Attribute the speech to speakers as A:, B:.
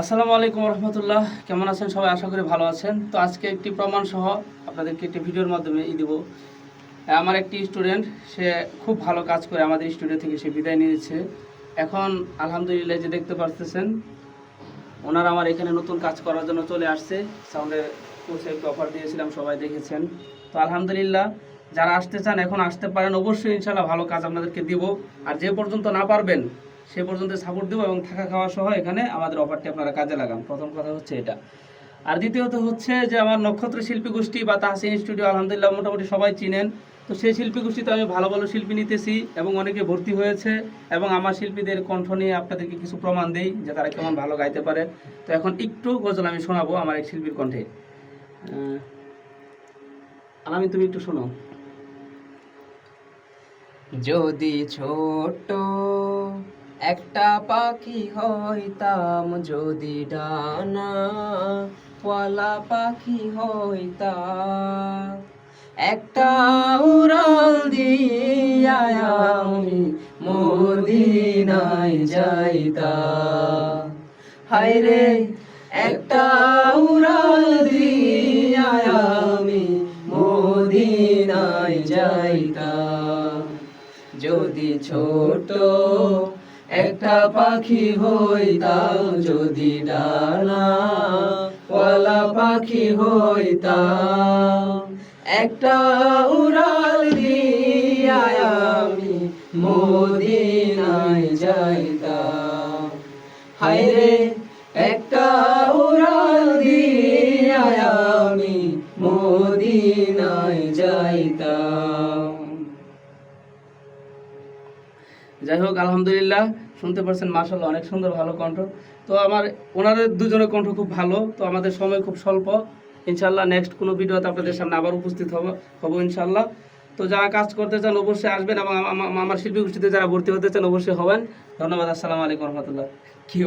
A: আসসালামু আলাইকুম রহমতুল্লাহ। কেমন আছেন সবাই? আশা করি ভালো আছেন। তো আজকে একটি প্রমাণ সহ আপনাদেরকে একটি ভিডিওর মাধ্যমে ই দেবো। আমার একটি স্টুডেন্ট, সে খুব ভালো কাজ করে আমাদের স্টুডিও থেকে সে বিদায় নিয়েছে। এখন আলহামদুলিল্লাহ যে দেখতে পারতেছেন, ওনারা আমার এখানে নতুন কাজ করার জন্য চলে আসছে। সাউন্ডের কোর্সে একটু অফার দিয়েছিলাম, সবাই দেখেছেন। তো আলহামদুলিল্লাহ, যারা আসতে চান, এখন আসতে পারেন। অবশ্যই ইনশাল্লাহ ভালো কাজ আপনাদেরকে দিব। আর যে পর্যন্ত না পারবেন সে পর্যন্ত সাপোর্ট দেবো এবং থাকা খাওয়া সহ এখানে আমাদের অফারটি আপনারা কাজে লাগান। প্রথম কথা হচ্ছে এটা। আর দ্বিতীয়ত হচ্ছে যে আমার নক্ষত্র শিল্পী গোষ্ঠী বা তাহসিন স্টুডিও আলহামদুলিল্লাহ মোটামুটি সবাই চিনেন। তো সেই শিল্পী গোষ্ঠীতে আমি ভালো ভালো শিল্পী নিতেছি এবং অনেকে ভর্তি হয়েছে এবং আমার শিল্পীদের কণ্ঠ নিয়ে আপনাদেরকে কিছু প্রমাণ দেই যে তারা কেমন ভালো গাইতে পারে। তো এখন একটু গজল আমি শোনাবো আমার এক শিল্পীর কণ্ঠে। আলামি তুমি একটু শোনো। যদি ছোট একটা পাখি হইতাম যদি ডানা, ওয়ালা পাখি হইতাম। একটা উড়াল দিয়া আমি মদিনায় যাইতাম। হায়রে, একটা উড়াল দিয়া আমি মদিনায় যাইতাম। যদি ছোট একটা পাখি হইতাম যদি ডানা, ওয়ালা পাখি হইতাম। একটা উড়াল দিয়া আমি মদিনায় যাইতাম। হায়রে একটা উড়াল দিয়া আমি মদিনায় যাইতাম। যাই হোক, আলহামদুলিল্লাহ, শুনতে পারছেন মার্শাল অনেক সুন্দর, ভালো কণ্ঠ। তো আমার ওনাদের দুজনের কণ্ঠ খুব ভালো, তো আমাদের সময় খুব স্বল্প। ইনশাল্লাহ নেক্সট কোনো ভিডিওতে আপনাদের সামনে আবার উপস্থিত হব হব ইনশাল্লাহ তো যারা কাজ করতে চান, অবশ্যই আসবেন এবং আমা- আমা- আমার শিল্পী গোষ্ঠীতে যারা ভর্তি হতে চান, অবশ্যই হবেন। ধন্যবাদ, আসসালামু আলাইকুম রহমতুল্লাহ। কি